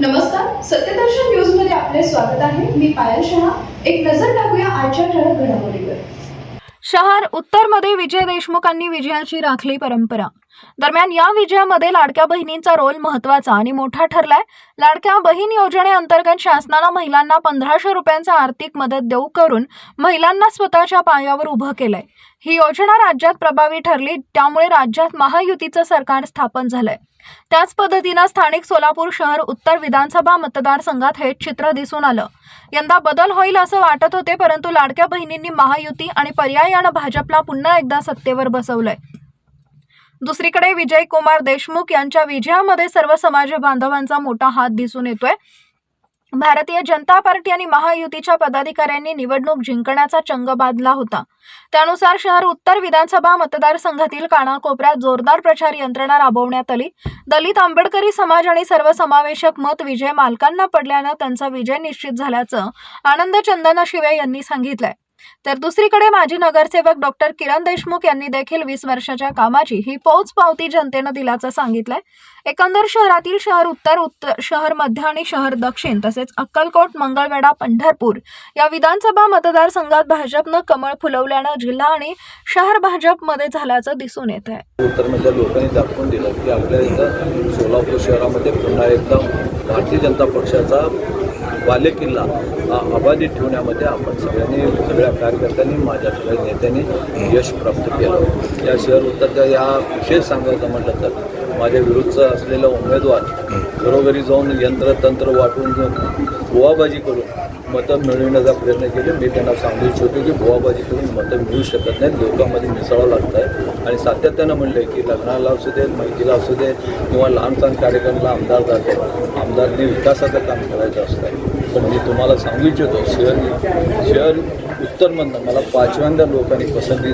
नमस्कार सत्यदर्शन न्यूजमध्ये आपले स्वागत आहे. मी पायल शहा. एक नजर टाकूया आजच्या ठळक घडामोडीवर. शहर उत्तरमध्ये विजय देशमुखांनी विजयाची राखली परंपरा. दरम्यान या विजयामध्ये लाडक्या बहिणींचा रोल महत्त्वाचा आणि मोठा ठरलाय. लाडक्या बहीण योजनेअंतर्गत शासनानं महिलांना पंधराशे रुपयांचा आर्थिक मदत देऊ करून महिलांना स्वतःच्या पायावर उभं केलंय. ही योजना राज्यात प्रभावी ठरली त्यामुळे राज्यात महायुतीचं सरकार स्थापन झालंय. त्याच पद्धतीनं स्थानिक सोलापूर शहर उत्तर विधानसभा मतदारसंघात हे चित्र दिसून आलं. यंदा बदल होईल असं वाटत होते परंतु लाडक्या बहिणींनी महायुती आणि पर्यायानं भाजपला पुन्हा एकदा सत्तेवर बसवलंय. दुसरीकडे विजय कुमार देशमुख यांच्या विजयामध्ये सर्व समाज बांधवांचा मोठा हात दिसून येतोय. भारतीय जनता पार्टी आणि महायुतीच्या पदाधिकाऱ्यांनी निवडणूक जिंकण्याचा चंग बांधला होता. त्यानुसार शहर उत्तर विधानसभा मतदारसंघातील कानाकोपऱ्यात जोरदार प्रचार यंत्रणा राबवण्यात आली. दलित आंबेडकरी समाज आणि सर्वसमावेशक मत विजय मालकांना पडल्यानं त्यांचा विजय निश्चित झाल्याचं आनंद चंदना शिवे यांनी सांगितलंय. तर दुसरीकडे माजी नगरसेवक डॉक्टर किरण देशमुख यांनी देखील वीस वर्षाच्या कामाची ही पोच पावती जनतेनं दिल्याचं सांगितलंय. एकंदर शहरातील शहर उत्तर उत्तर शहर मध्य आणि शहर दक्षिण तसेच अक्कलकोट मंगळवेढा पंढरपूर या विधानसभा मतदारसंघात भाजपनं कमळ फुलवल्यानं जिल्हा आणि शहर भाजपमध्ये झाल्याचं दिसून येत आहे. उत्तर लोकांनी दाखवून दिलं की आपल्या इथं सोलापूर शहरामध्ये पुन्हा एकदा भारतीय जनता पक्षाचा बालेकिल्ला हा अबाधित ठेवण्यामध्ये आपण सगळ्यांनी सगळ्या कार्यकर्त्यांनी माझ्या सगळ्या नेत्यांनी यश प्राप्त केलं. या शहर उत्तरच्या या विशेष सांगायचं म्हटलं तर माझ्या विरुद्धचा असलेला उमेदवार घरोघरी जाऊन यंत्रतंत्र वाटून गोवाबाजी करून मतं मिळविण्याचा प्रयत्न केले. मी त्यांना सांगू इच्छितो की गोवाबाजी करून मतं मिळू शकत नाहीत. लोकांमध्ये मिसळावं लागत आहे आणि सातत्यानं म्हणलं की लग्नाला असू दे माहितीला असू दे किंवा लहान सहान कार्यक्रमाला आमदार जातो आमदारने विकासाचं काम करायचं असतं. पण मी तुम्हाला सांगू इच्छितो शहर शहर उत्तरमधनं मला पाचव्यांदा लोकांनी पसंती